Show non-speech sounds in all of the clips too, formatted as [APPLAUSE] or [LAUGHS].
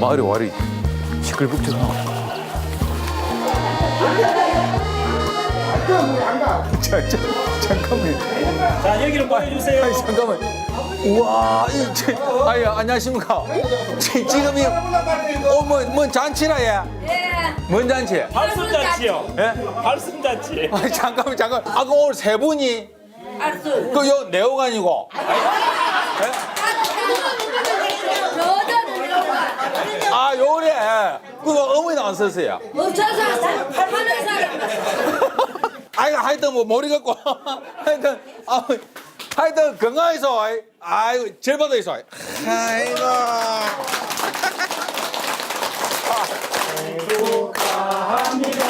마을의 와리 시끌벅적하고. 자, 자, 잠깐만요. 자 여기로 보여주세요. 아니 잠깐만. 우와, 이, 저, 아니 안녕하십니까? 지- 지금이 어 뭐 뭔 잔치라 얘? 예. 뭔 잔치? 발성잔치요. 예? 발성잔치. 아니 잠깐만 잠깐. 아까 오늘 세 분이 알았어. 그요 내오간이고. 여자는 여자. 아 요래. 그거 어머니 안 썼어요. 멈춰서 하는 사람. 아이 하여튼 뭐 모르겠고 하여튼 아 하여튼 건강해서 아이, 아이고 절 받아 있어. 아이고. 아버지,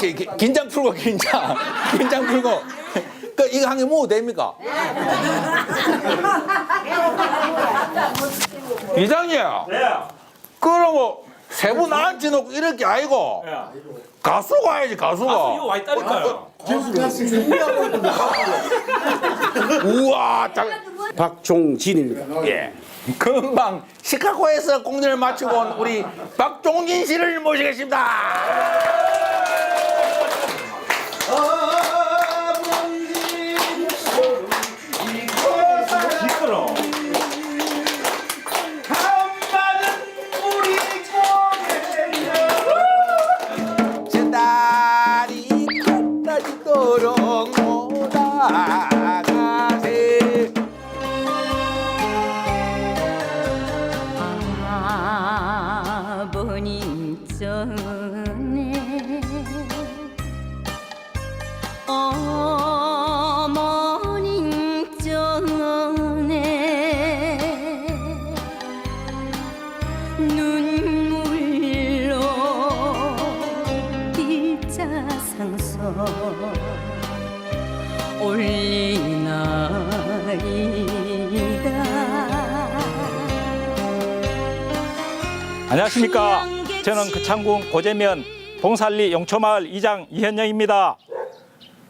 이렇게, 이렇게 긴장 풀고 긴장, [LAUGHS] 긴장 풀고. 그 이거 한개 먹어도 됩니까? 네. 그럼 뭐 세분 앉혀놓고 이럴 게 아니고 네. 가수가 와야지 가수가. 아, 이거 와 있다니까요. [LAUGHS] 우와, 장, 박종진입니다. 예. 금방 시카고에서 공연을 마치고 온 우리 박종진 씨를 모시겠습니다. 전에 어머님 전에 눈물로 일자상서 올리나이다 안녕하십니까. 저는 그 창군 고재면 봉살리 용초마을 이장 이현영입니다.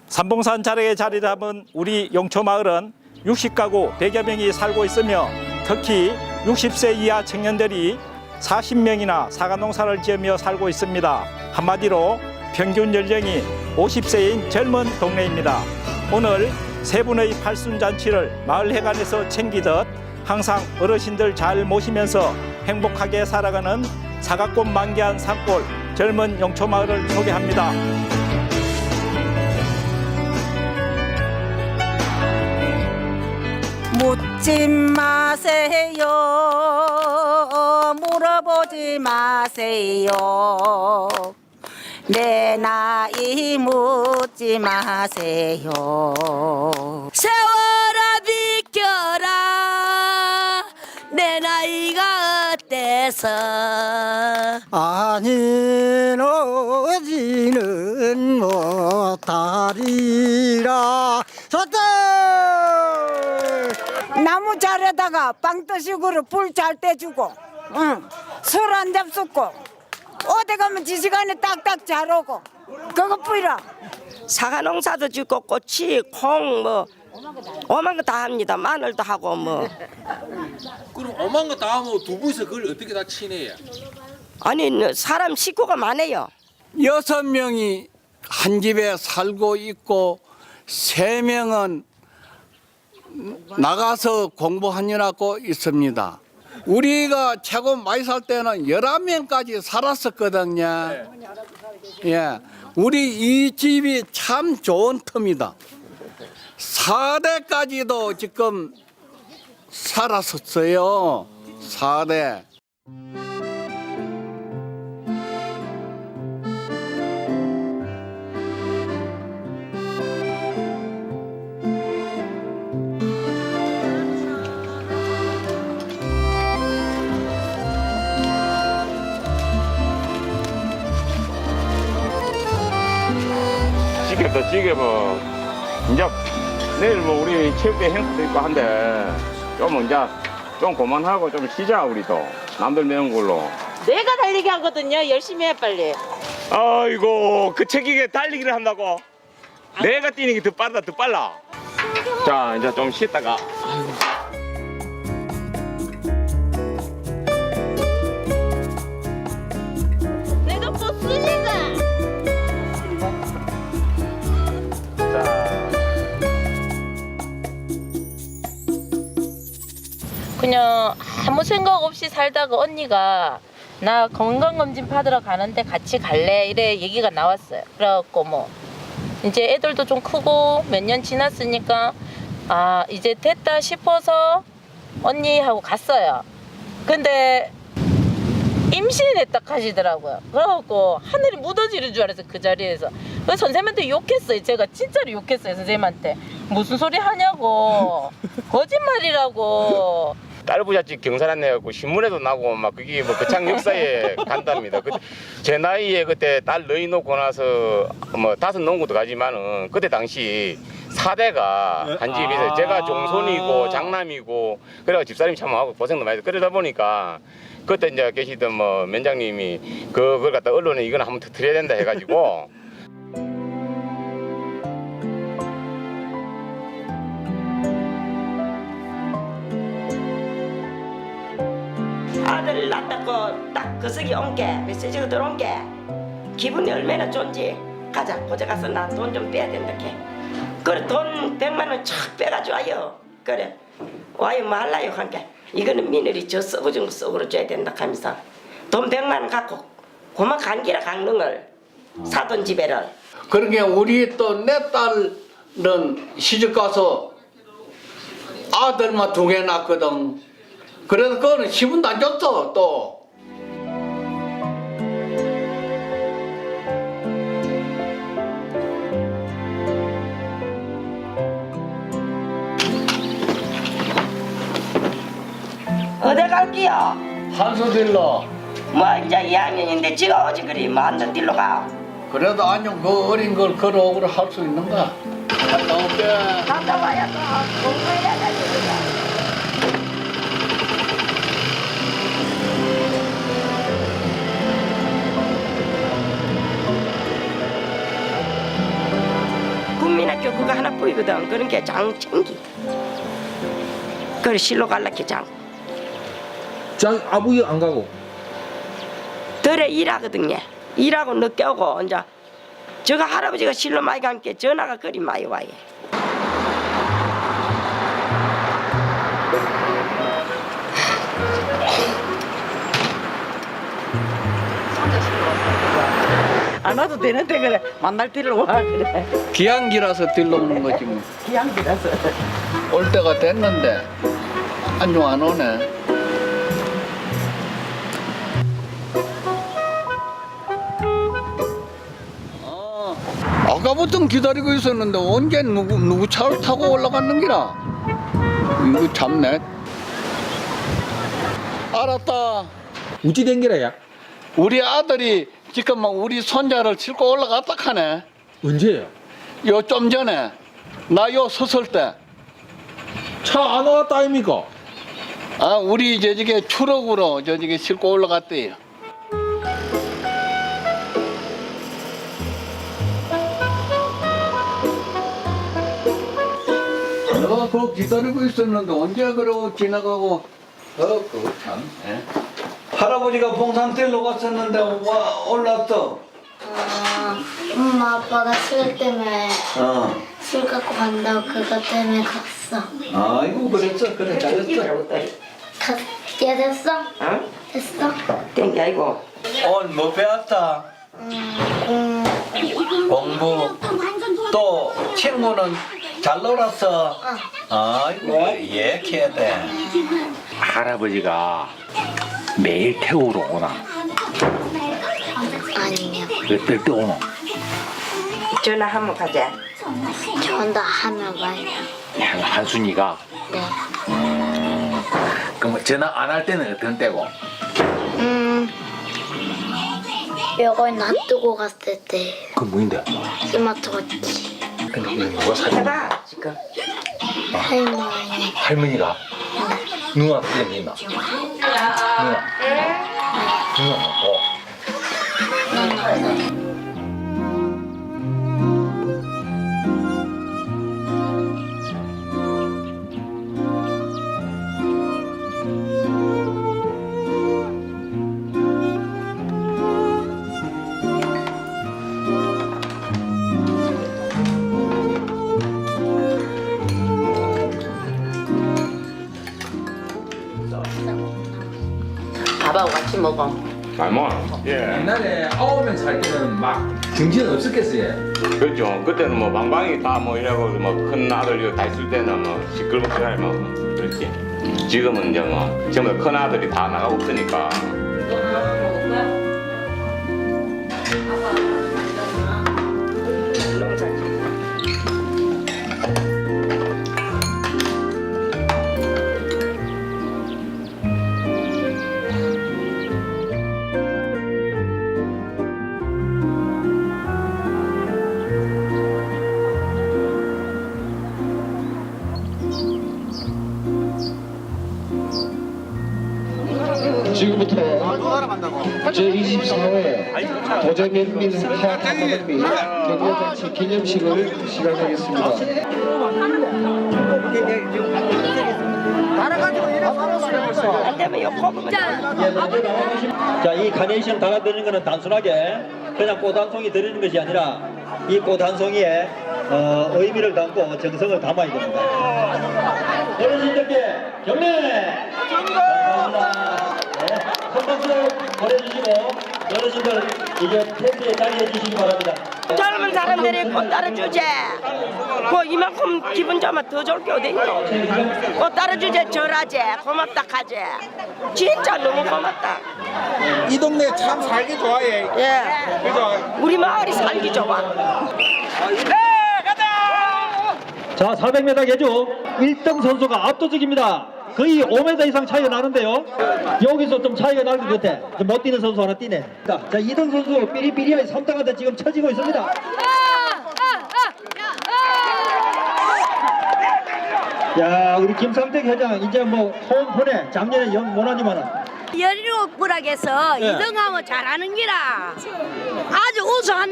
삼봉산 자락에 자리 잡은 우리 용초마을은 60가구 100여 명이 살고 있으며 특히 60세 이하 청년들이 40명이나 사과농사를 지으며 살고 있습니다. 한마디로 평균 연령이 50세인 젊은 동네입니다. 오늘 세 분의 팔순잔치를 마을 회관에서 챙기듯 항상 어르신들 잘 모시면서 행복하게 살아가는 사과꽃 만개한 산골 젊은 용초마을을 소개합니다. 묻지 마세요. 물어보지 마세요. 내 나이 묻지 마세요. 세월아 비켜라. 내 나이가 어때서? 아니 너지는 못하리라. 좋다. 나무 자에다가 빵떠식으로 불잘 떼주고, 응. 술한 잔 쏟고, 어디 가면 지 시간에 딱딱 잘 오고, 그것 뿐이라. 사과 농사도 짓고 꼬치, 콩, 뭐 오만 거 다 합니다. 마늘도 하고 뭐 그럼 오만 거 다 하면 두 분이서 그걸 어떻게 다 치네요? 아니 사람 식구가 많아요. 여섯 명이 한 집에 살고 있고 세 명은 나가서 공부하느라고 있습니다. 우리가 최고 많이 살 때는 열한 명까지 살았었거든요. 예. 우리 이 집이 참 좋은 텀이다. 4대까지도 지금 살았었어요. 4대. 찌개도 찌개 뭐 내일 뭐 우리 체육대 행사도 있고 한데 좀 이제 좀 그만하고 좀 쉬자 우리도. 남들 매운 걸로. 내가 달리기 하거든요. 열심히 해 빨리. 아이고 그 책이게 달리기를 한다고? 내가 뛰는 게 더 빠르다 더 빨라. 자 이제 좀 쉬다가 내가 그냥 아무 생각 없이 살다가 언니가 나 건강검진 받으러 가는데 같이 갈래 이래 얘기가 나왔어요. 그래갖고 뭐 이제 애들도 좀 크고 몇 년 지났으니까 아 이제 됐다 싶어서 언니하고 갔어요. 근데 임신했다 하시더라고요. 그래갖고 하늘이 묻어지는 줄 알았어요 그 자리에서. 그 선생님한테 욕했어요. 제가 진짜로 욕했어요 선생님한테. 무슨 소리 하냐고 거짓말이라고. 딸 부잣집 경사란 내갖고 신문에도 나고 막 그게 뭐 거창 역사에 [LAUGHS] 간답니다. 그, 제 나이에 그때 딸 너희 놓고 나서 뭐 다섯 농구도 가지만은 그때 당시 사대가 한 집에서 제가 종손이고 장남이고 그래가 집사람이 참 하고 고생도 많이 했어. 그러다 보니까 그때 이제 계시던 뭐 면장님이 그 그걸 갖다 언론에 이건 한번 터뜨려야 된다 해가지고 [LAUGHS] 아들 낳았다고 딱 거석이 온 게 메시지가 들어온 게 기분이 얼마나 좋은지 가자 고제 가서 나 돈 좀 빼야 된다 게. 그래 돈 100만 원촥 빼가지고 와요. 그래 와요 말라요 한게. 이거는 며느리 저 썩어준 거 썩으로 줘야 된다 하면서 돈 100만 원 갖고 고만 간기라 강릉 을 사돈 집에를. 그러게 우리 또 내 딸은 시집 가서 아들만 두 개 낳거든. 그래서 그거는 기분도 안 좋어 또. 어디 갈게요 한수 딜러. 뭐 이제 2학년인데 지가 어지 그리 만든 딜로 가 그래도 안녕 그 어린 걸 걸어오기를 할수 있는가? 갔다 올게. 갔다 와야 또 공부해야 되니까 국민학교 그거 하나 보이거든. 그런 게 장 챙기. 그래 실로 갈라게 장. 장 아버지 안 가고? 덜에 일하거든요. 일하고 늦게 오고 이제 저가 할아버지가 실로 많이 간게 전화가 그리 많이 와요 안 와도 되는데 그래 만날 때를 와 그래 기한기라서 딜러 오는 거지 뭐. 기한기라서 올 때가 됐는데 안녕 안 오네. 아, 아까부터 기다리고 있었는데 언제 누구 누구 차를 타고 올라갔는 기라? 이거 참네. 알았다. 우찌 댕기라야 우리 아들이 지금 막 우리 손자를 싣고 올라갔다 하네. 언제야? 요좀 전에 나요 섰을 때. 차 안 왔다 아닙니까? 아, 우리 저쪽에 추럭으로 저쪽에 싣고 올라갔대요. 내가 그거 기다리고 있었는데 언제 그러고 지나가고 어, 그거 참. 예. 할아버지가 봉산길로 갔었는데 와 올랐어. 아, 엄마 아빠가 술 때문에 어. 술 갖고 간다고 그것 때문에 갔어. 아이고 그랬어 그래 잘했어. 다, 얘 됐어? 응? 됐어? 땡기 아이고 오늘 뭐 배웠다? 음, 공부 또 친구는 잘 놀았어. 아이고 얘기해야 돼. 할아버지가 매일 태우러 오나? 아니면 몇달 때 오나? 전화 한번 가자 전화 하면 말이야. 한- 한순이가 네. 그럼 전화 안 할 때는 어떤 때고? 음, 이걸 놔두고 갔을 때 그 뭐인데? 스마트워치. 근데 이거 누가 사준 해봐 지금 할머니. 할머니가 누나 그런 게 있나? 누나 누나 같이 먹어. 잘 먹어. 예. 옛날에 아홉 명살 때는 막 정신 없었겠어요. 그렇죠. 그때는 뭐 방방이 다 뭐 이래고 뭐큰 아들 이거 다 있을 때는 뭐 시끌벅적하게 뭐 그렇지. 지금은 이제 뭐 전부 큰 아들이 다 나가고 있으니까. 제24회 도제면민 화학학원미 경례잔치 기념식을 시작하겠습니다. 자, 이 카네이션 달아드리는 것은 단순하게 그냥 꽃 한 송이 드리는 것이 아니라 이 꽃 한 송이에 어, 의미를 담고 정성을 담아야 됩니다. 어르신들께 경례! 감사합니다. 네, 큰 박수 보내주시고 어르신들 이제 텐트에 자리해 주시기 바랍니다. 젊은 사람들이 꽃 따라주제 뭐 이만큼 기분 좋으면 더 좋을 게 어딨노 꽃 따라주제 절하제 고맙다 하제 진짜 너무 고맙다 이 동네 참 살기 좋아해. 예 그죠? 우리 마을이 살기 좋아 자, 400m 계주 1등 선수가 압도적입니다. 거의 5m 이상 차이가 나는데요. 여기서 좀 차이가 날것 같아. 좀못 뛰는 선수 하나 뛰네. 자, 2등 선수 삐리삐리하게 3등한테 지금 쳐지고 있습니다. 야, 우리 김상택 회장 이제 뭐홈 보내. 작년에 영 못하지만은 열일곱 부락에서 네. 이 2등하면 잘하는 기라 아주 우수한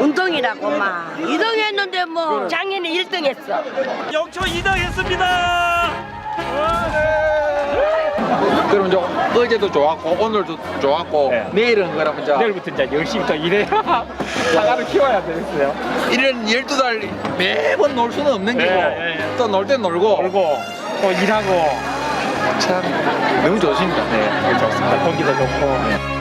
운동이라고 막 2등 했는데 뭐 작년에 1등 했어 영초 2등 했습니다. 그럼 저 어제도 좋았고 오늘도 좋았고 네. 내일은 그러면 저 내일부터 이제 열심히 또 일해야 [LAUGHS] 사과를 키워야 되겠어요. 이런 12달 매번 놀 수는 없는 네, 거고 네, 네. 또놀땐 놀고 놀고 또 일하고 참 너무 좋습니다. 네, 좋습니다. 공기도 좋고.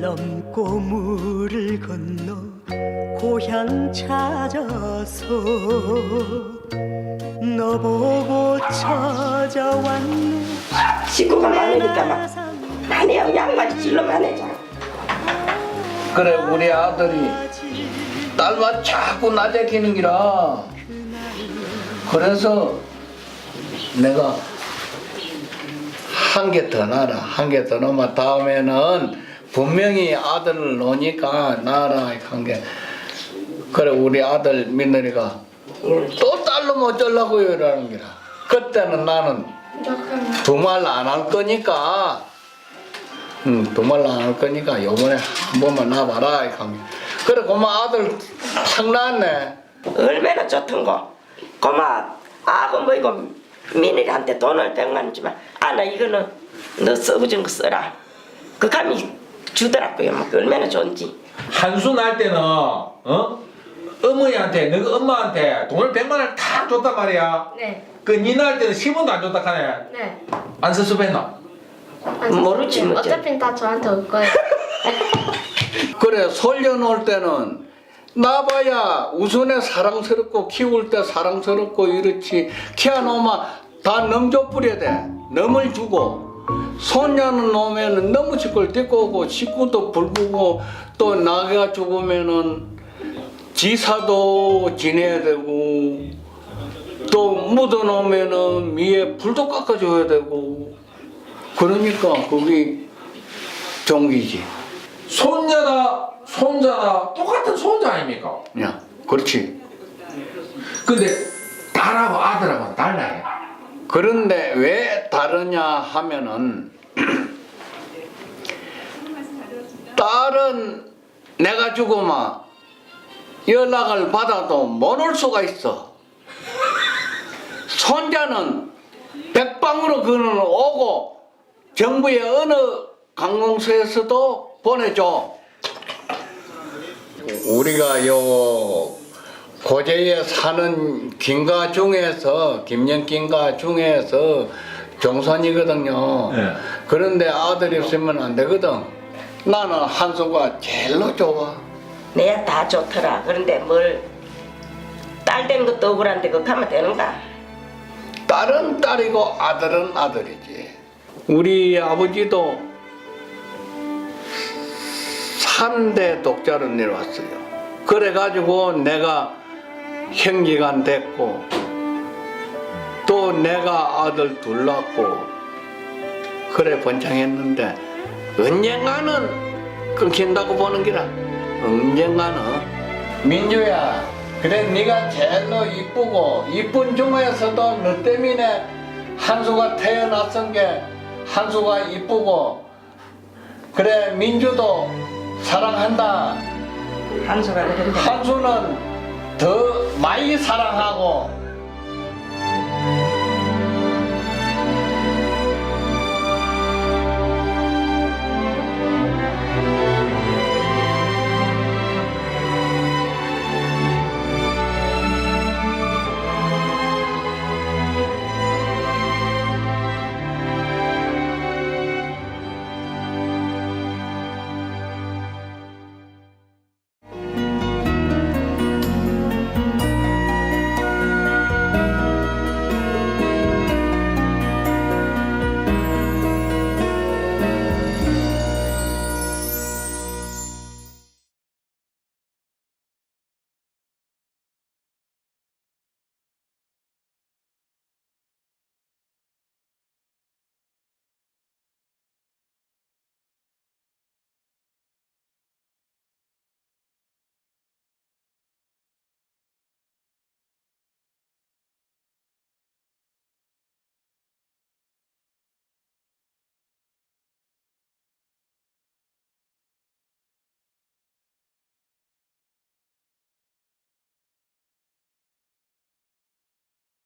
넘고 물을 건너 고향 찾아서 너 보고 찾아왔네. 식구가 많으니까 막 많이요 양말이 질러 많아져 그래 우리 아들이 딸만 자꾸 낮에 키는 기라. 그래서 내가 한 개더 낳아라 한 개 더 넣으면 다음에는 분명히 아들을 놓으니까 낳아라 한게 그래 우리 아들 민들이가 또 딸로 못 쩌려고요 이러는 기라. 그때는 나는 두말 안 할 거니까. 응, 두말 안 할 거니까 요번에 한 번만 나봐라 이렇게 그래 고마 아들 탁 낳았네. 얼마나 좋던거. 고마 아고 뭐 이거 민일이한테 돈을 백만 원 주면 아나 이거는 너 써보준 거 써라. 그 감이 주더라고요 막 얼마나 좋은지 한수 날 때는 어 어머니한테 너가 엄마한테 돈을 100만 원을 다 줬단 말이야. 네. 그 니 날 때는 10원도 안 줬다 카네. 네. 안 섭섭했나? 모르지 뭐 어차피 다 저한테 올 거예요. [LAUGHS] 그래 솔려 놓을 때는 나봐야 우선에 사랑스럽고 키울 때 사랑스럽고 이렇지 키워놓으면 다 넘겨 뿌려야 돼 넘을 주고 손녀는 놓으면 너무 데리고 오고 식구도 불구고 또 나가 죽으면은 지사도 지내야 되고 또 묻어놓으면은 위에 불도 깎아줘야 되고 그러니까 그게 종기지. 손자나 손자나 똑같은 손자 아닙니까? 야, 그렇지. 근데 딸하고 아들하고는 달라요. 그런데 왜 다르냐 하면은 딸은 내가 죽으면 연락을 받아도 못 올 수가 있어. 손자는 백방으로 그는 오고 정부의 어느 관공서에서도 보내줘. 우리가 요 고제에 사는 김가 중에서 김영김가 중에서 종선이거든요. 그런데 아들이 없으면 안 되거든. 나는 한수가 제일로 좋아. 내야 다 좋더라. 그런데 뭘 딸 된 것도 억울한데 그렇게 하면 되는가? 딸은 딸이고 아들은 아들이지. 우리 아버지도 3대 독자로 내려왔어요. 그래가지고 내가 형제간 됐고 또 내가 아들 둘 낳고 그래 번창했는데 언젠가는 끊긴다고 보는 기라. 언젠가는. 민주야 그래 네가 제일로 이쁘고 이쁜 중에서도 너 때문에 한수가 태어났은 게 한수가 이쁘고 그래 민주도 사랑한다. 한수가 한수는 더 많이 사랑하고